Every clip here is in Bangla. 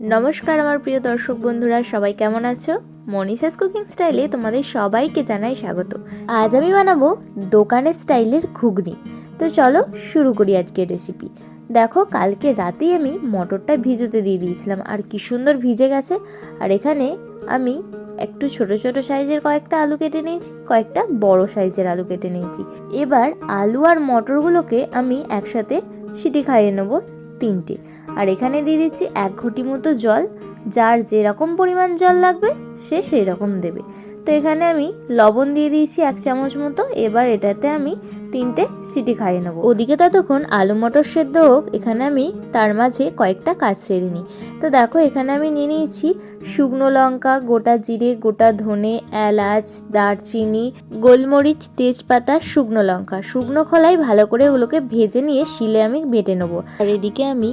নমস্কার আমার প্রিয় দর্শক বন্ধুরা, সবাই কেমন আছো? মনীষাস কুকিং স্টাইলে তোমাদের সবাইকে জানাই স্বাগত। আজ আমি বানাবো দোকানের স্টাইলের ঘুগনি। তো চলো শুরু করি আজকের রেসিপি দেখো, কালকে রাতেই আমি মটরটা ভিজোতে দিয়ে দিয়েছিলাম। আর কি সুন্দর ভিজে গেছে। আর এখানে আমি একটু ছোট ছোট সাইজের কয়েকটা আলু কেটে নিয়েছি, কয়েকটা বড় সাইজের আলু কেটে নিয়েছি। এবার আলু আর মটরগুলোকে আমি একসাথে সিটি খাইয়ে নেব। তিনটে। আর এখানে দিয়ে দিচ্ছি এক ঘটি মতো জল, যার যেরকম পরিমাণ জল লাগবে, সে সেই রকম দেবে। তো এখানে আমি লবণ দিয়ে দিয়েছি এক চামচ মতো। এবার এটাতে আমি তিনটে সিটি খাইয়ে নেব। ওদিকে ততক্ষণ আলু মটর সেদ্ধ হোক, এখানে আমি তার মাঝে কয়েকটা কাজ সেরে নিই। তো দেখো, এখানে আমি নিয়ে নিয়েছি শুকনো লঙ্কা, গোটা জিরে, গোটা ধনে, এলাচ, দারচিনি, গোলমরিচ, তেজপাতা, শুকনো লঙ্কা। শুকনো খোলাই ভালো করে ওগুলোকে ভেজে নিয়ে শিলে আমি বেটে নেব। আর এদিকে আমি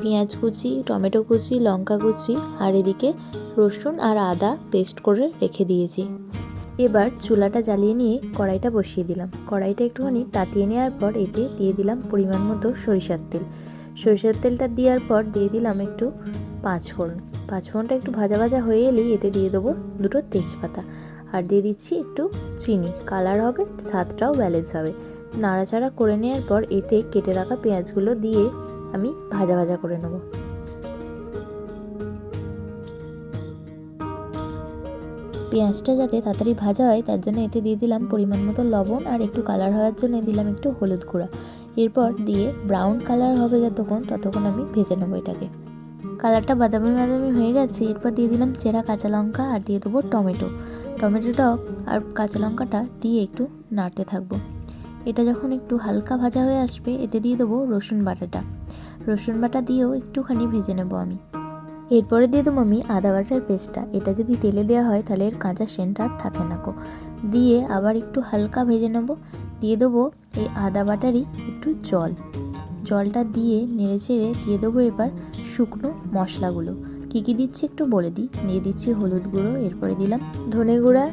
পেঁয়াজ কুচি, টমেটো কুচি, লঙ্কা কুচি, আর এদিকে রসুন আর আদা পেস্ট করে রেখে দিয়েছি। এবার চুলাটা জ্বালিয়ে নিয়ে কড়াইটা বসিয়ে দিলাম। কড়াইটা একটুখানি তাতিয়ে নেওয়ার পর এতে দিয়ে দিলাম পরিমাণ মতো সরিষার তেল। সরিষার তেলটা দেওয়ার পর দিয়ে দিলাম একটু পাঁচ ফোড়ন পাঁচ ফোড়নটা একটু ভাজা ভাজা হয়ে এলেই এতে দিয়ে দেবো দুটো তেজপাতা। আর দিয়ে দিচ্ছি একটু চিনি। কালার হবে, স্বাদটাও ব্যালেন্স হবে। নাড়াচাড়া করে নেওয়ার পর এতে কেটে রাখা পেঁয়াজগুলো দিয়ে আমি ভাজা ভাজা করে নেব। পেঁয়াজটা যাতে তাড়াতাড়ি ভাজা হয়, তার জন্য এতে দিয়ে দিলাম পরিমাণ মতো লবণ আর একটু কালার হওয়ার জন্য দিলাম একটু হলুদ গুঁড়া। এরপর দিয়ে ব্রাউন কালার হবে যতক্ষণ ততক্ষণ আমি ভেজে নেব এটাকে। কালারটা বাদামি বাদামি হয়ে গেছে, এরপর দিয়ে দিলাম চেরা কাঁচা লঙ্কা আর দিয়ে দেবো টমেটো। টমেটোটা আর কাঁচা লঙ্কাটা দিয়ে একটু নাড়তে থাকব। এটা যখন একটু হালকা ভাজা হয়ে আসবে, এতে দিয়ে দেবো রসুন বাটাটা। রসুন বাটা দিয়েও একটুখানি ভেজে নেব আমি। এরপরে দিয়ে দেবো আমি আদা বাটার পেস্টটা। এটা যদি তেলে দেওয়া হয়, তাহলে এর কাঁচা সেন্টটা থাকে না কো দিয়ে আবার একটু হালকা ভেজে নেব। দিয়ে দেবো এই আদা বাটারই একটু জল। জলটা দিয়ে নেড়ে চেড়ে দিয়ে দেবো এবার শুকনো মশলাগুলো। কী কী দিচ্ছি একটু বলে দিই। দিয়ে দিচ্ছি হলুদ গুঁড়ো, এরপরে দিলাম ধনে গুঁড়া,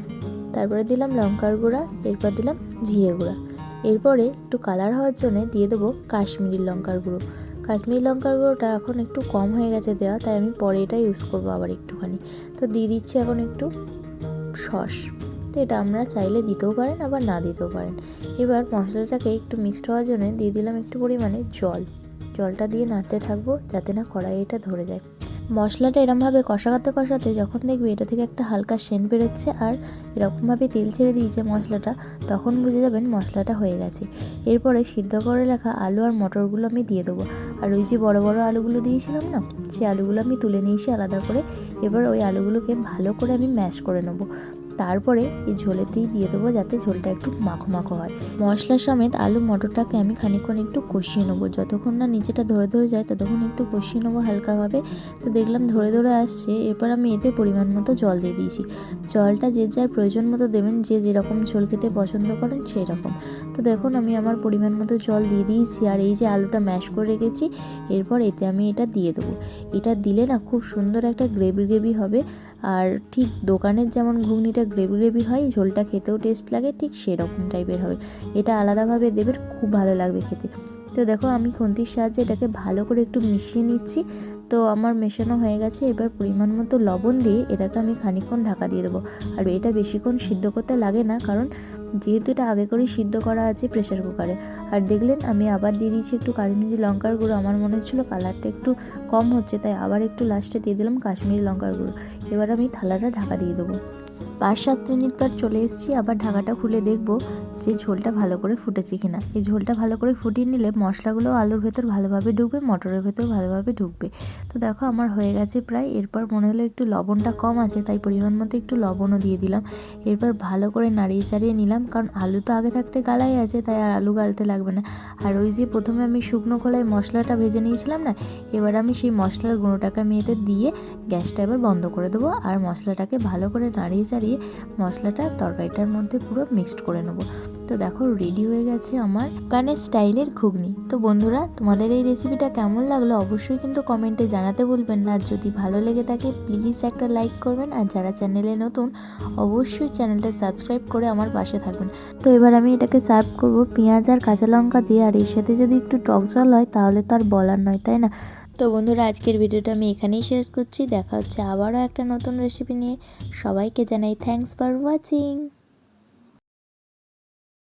তারপরে দিলাম লঙ্কার গুঁড়া, এরপর দিলাম জিরে গুঁড়া। এরপরে একটু কালার হওয়ার জন্য দিয়ে দেবো কাশ্মীরি লঙ্কার গুঁড়ো। কাশ্মীরি লঙ্কার গুঁড়োটা এখন একটু কম হয়ে গেছে দেওয়া, তাই আমি পরে এটা ইউজ করব আবার একটুখানি। তো দিয়ে দিচ্ছি এখন একটু সস। তো এটা আমরা চাইলে দিতেও পারেন, আবার না দিতেও পারেন। এবার মশলাটাকে একটু মিক্সড হওয়ার জন্য দিয়ে দিলাম একটু পরিমাণে জল। জলটা দিয়ে নাড়তে থাকব যাতে না কড়াইটা ধরে যায়। মশলাটা এরমভাবে কষাতে কষাতে যখন দেখবে এটা থেকে একটা হালকা সেন বেরোচ্ছে আর এরকমভাবে তেল ছেড়ে দিয়েছে মশলাটা, তখন বুঝে যাবেন মশলাটা হয়ে গেছে। এরপরে সিদ্ধ করে রাখা আলু আর মটরগুলো আমি দিয়ে দেবো। আর ওই যে বড় বড় আলুগুলো দিয়েছিলাম না সেই আলুগুলো আমি তুলে নিয়েছি আলাদা করে এবার ওই আলুগুলোকে ভালো করে আমি ম্যাশ করে নেব। তারপরে এই ঝোলেতেই দিয়ে দেবো যাতে ঝোলটা একটু মাখো মাখো হয়। মশলা সমেত আলু মটরটাকে আমি খানিকক্ষণ একটু কষিয়ে নেব। যতক্ষণ না নিচেটা ধরে ধরে যায় ততক্ষণ একটু কষিয়ে নেব হালকাভাবে। তো দেখলাম ধরে ধরে আসছে, এরপর আমি এতে পরিমাণ মতো জল দিয়ে দিয়েছি। জলটা যে যার প্রয়োজন মতো দেবেন, যে যেরকম ঝোল খেতে পছন্দ করেন সেই রকম তো দেখুন আমি আমার পরিমাণ মতো জল দিয়ে দিয়েছি আর এই যে আলুটা ম্যাশ করে রেখেছি, এরপর এতে আমি এটা দিয়ে দেবো। এটা দিলে না খুব সুন্দর একটা গ্রেভি গ্রেভি হবে। আর ঠিক দোকানের যেমন ঘুগনিটা গ্রেভি গ্রেভি হয়, ঝোলটা খেতেও টেস্ট লাগে, ঠিক সেরকম টাইপের হবে। এটা আলাদাভাবে দেবেন, খুব ভালো লাগবে খেতে। তো দেখো, আমি খুন্তির সাহায্যে এটাকে ভালো করে একটু মিশিয়ে নিচ্ছি। তো আমার মেশানো হয়ে গেছে, এবার পরিমাণ মতো লবণ দিয়ে এটাকে আমি খানিকক্ষণ ঢাকা দিয়ে দেবো। আর এটা বেশিক্ষণ সিদ্ধ করতে লাগে না, কারণ যেহেতু এটা আগে করেই সিদ্ধ করা আছে প্রেশার কুকারে আর দেখলেন, আমি আবার দিয়ে দিয়েছি একটু কারিমিজি লঙ্কার গুঁড়ো। আমার মনে হচ্ছিল কালারটা একটু কম হচ্ছে, তাই আবার একটু লাস্টে দিয়ে দিলাম কাশ্মীরি লঙ্কার গুঁড়ো। এবার আমি থালাটা ঢাকা দিয়ে দেবো। পাঁচ সাত মিনিট পর চলে এসেছি, আবার ঢাকাটা খুলে দেখব যে ঝোলটা ভালো করে ফুটেছে কিনা। এই ঝোলটা ভালো করে ফুটিয়ে নিলে মশলাগুলো আলুর ভেতর ভালোভাবে ঢুকবে, মটরের ভেতর ভালোভাবে ঢুকবে। তো দেখো আমার হয়ে গেছে প্রায়, এরপর মনে হলো একটু লবণটা কম আছে, তাই পরিমাণ মতো একটু লবণও দিয়ে দিলাম। এরপর ভালো করে নাড়িয়ে চাড়িয়ে নিলাম, কারণ আলু তো আগে থাকতে গালাই আছে, তাই আর আলু গালতে লাগবে না। আর ওই যে প্রথমে আমি শুকনো খোলায় মশলাটা ভেজে নিয়েছিলাম না, এবার আমি সেই মশলার গুঁড়োটাকে আমি এতে দিয়ে গ্যাসটা এবার বন্ধ করে দেবো, আর মশলাটাকে ভালো করে নাড়িয়ে চাড়িয়ে মশলাটা তরকারিটার মধ্যে পুরো মিক্সড করে নেব। তো দেখো রেডি হয়ে গেছে আমার কানের স্টাইলের ঘুগনি। তো বন্ধুরা, তোমাদের এই রেসিপিটা কেমন লাগল অবশ্যই কিন্তু কমেন্টে জানাতে ভুলবেন না। আর যদি ভালো লেগে থাকে প্লিজ একটা লাইক করবেন। আর যারা চ্যানেলে নতুন, অবশ্যই চ্যানেলটা সাবস্ক্রাইব করে আমার পাশে থাকবেন। তো এবার আমি এটাকে সার্ভ করব পেঁয়াজ আর কাঁচা লঙ্কা দিয়ে। আর এর সাথে যদি একটু টক জল হয়, তাহলে তার বলার নয়, তাই না? তো বন্ধুরা, আজকের ভিডিওটা আমি এখানেই শেষ করছি। দেখা হচ্ছে আবারও একটা নতুন রেসিপি নিয়ে। সবাইকে জানাই থ্যাংকস ফর ওয়াচিং